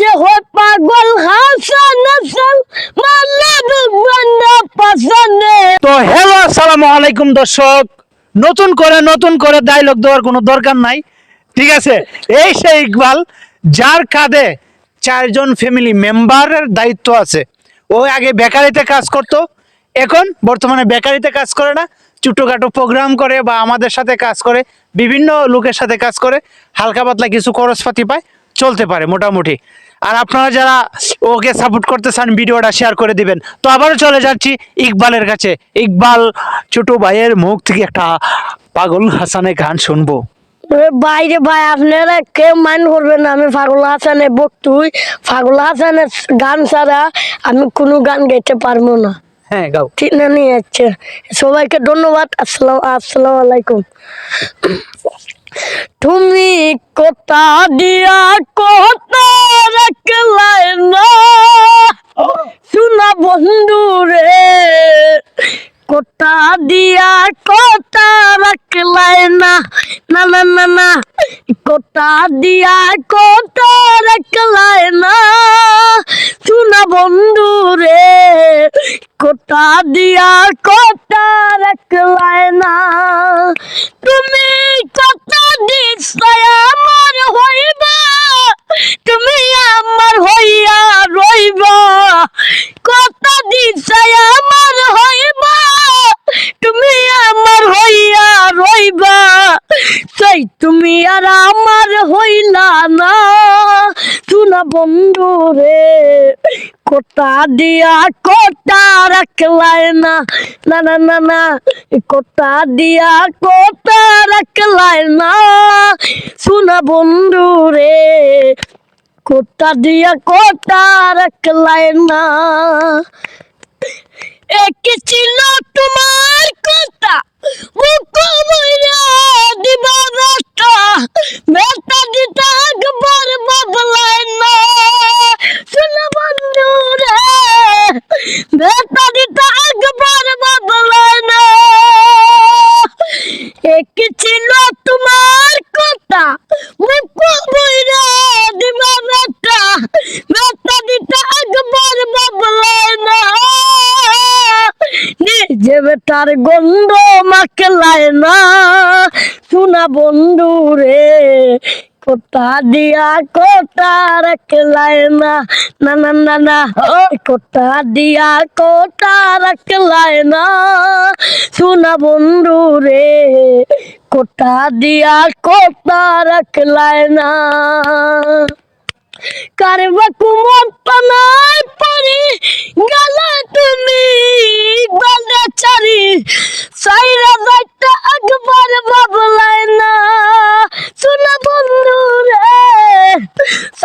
যে হয় পাগল, হাসান হাসান তো হ্যালো, আসসালামু আলাইকুম দর্শক। নতুন করে নতুন করে ডায়লগ দেওয়ার কোনো দরকার নাই। ঠিক আছে? এই সেই ইকবাল, যার কাঁধে চারজন ফ্যামিলি মেম্বারের দায়িত্ব আছে। ও আগে বেকারিতে কাজ করতো, এখন বর্তমানে বেকারিতে কাজ করে না। ছোটোখাটো প্রোগ্রাম করে বা আমাদের সাথে কাজ করে, বিভিন্ন লোকের সাথে কাজ করে, হালকা পাতলা কিছু খরচপাতি পায়। চলতে পারে মোটামুটি। আর আপনারা যারা ওকে সাপোর্ট করতে চান ভিডিওটা শেয়ার করে দিবেন। তো আবারও চলে যাচ্ছি ইকবালের কাছে। ইকবাল ছোট ভাইয়ের মুখ থেকে একটা পাগল হাসানের গান শুনব। বাইরে ভাই আপনারা কেউ মাইন্ড করবেন না আমি ফাগুল হাসানের বক্তুই ফাগুল হাসানের গান ছাড়া আমি কোনো গান গাইতে পারব না। হ্যাঁ গাও। ঠিক না নিয়ে যাচ্ছে। সবাইকে ধন্যবাদ আসসালাম আসসালামু আলাইকুম। তুমি কোথা দিয়া কোথা রাখলাই না শোনা বন্ধু রে কোথা দিয়া কোথা রাখলাই না না না না না কোথা দিয়া কোথা রাখলাই না শোনা বন্ধু রে কোথা দিয়া কোথা রাখলাই না তুমি কথা দিছাই আমার হইবা তুমি আমার হইয়া রইবা কথা দিছাই আমার হইবা তুমি আমার হইয়া রইবা সেই তুমি আর আমার হইলা না শোনা বন্ধু রে, কোটা দিয়া কোটা রাখলাই না। না না না না, কোটা দিয়া কোটা রাখলাই না। শোনা বন্ধু রে, কোটা দিয়া কোটা রাখলাই না। এক ছিল তোমার কথা বুকু বেটা দিতা একবার বদলাই না এক ছিল তোমার নিজে বেটার গন্ধ মাখলায় না শোনা বন্ধু রে কোথা দিয়া কোথা রাখলায় না। না না না না কোথা দিয়া কোথা রাখলায় না। শোনা বন্ধু রে কোথা দিয়া কোথা রাখলায় না। কারবা কুমত পানাই পরি, গেলে তুমি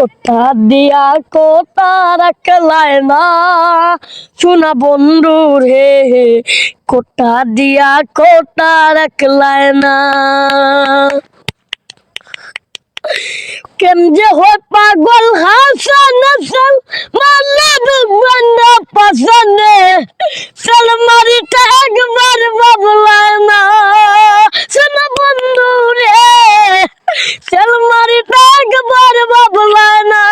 কোথা দিয়া কথা রাখলাই না? শোনা বন্ধু রে, কথা দিয়া কথা রাখলাই না? কেন যে হয় পাগল হাসান হাসান মাল্লা দুবান্না পাসানে সালমারিটা একবার বাবলায় না শোনা বন্ধু রে সালমারিটা একবার বাবলায় না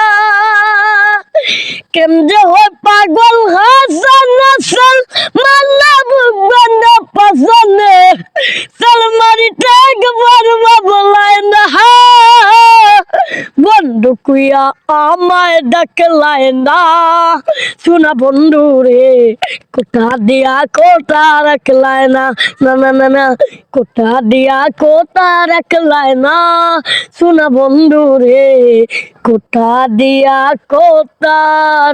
কেম যে হয় পাগল হাসান হাসান মাল্লা দুবান্না পাসানে সালমারিটা একবার বাবলায় না কুইয়া আমায় না। বন্ধু রে, কোথা দিয়া রাখলায় না? না না না না, কোথা দিয়া রাখলায় না? বন্ধু রে, কোথা দিয়া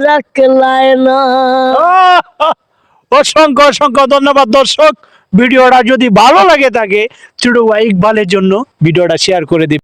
রাখলায় না? অসংখ্য অসংখ্য ধন্যবাদ দর্শক। ভিডিওটা যদি ভালো লাগে থাকে ভাই ইকবালের জন্য ভিডিওটা শেয়ার করে দিন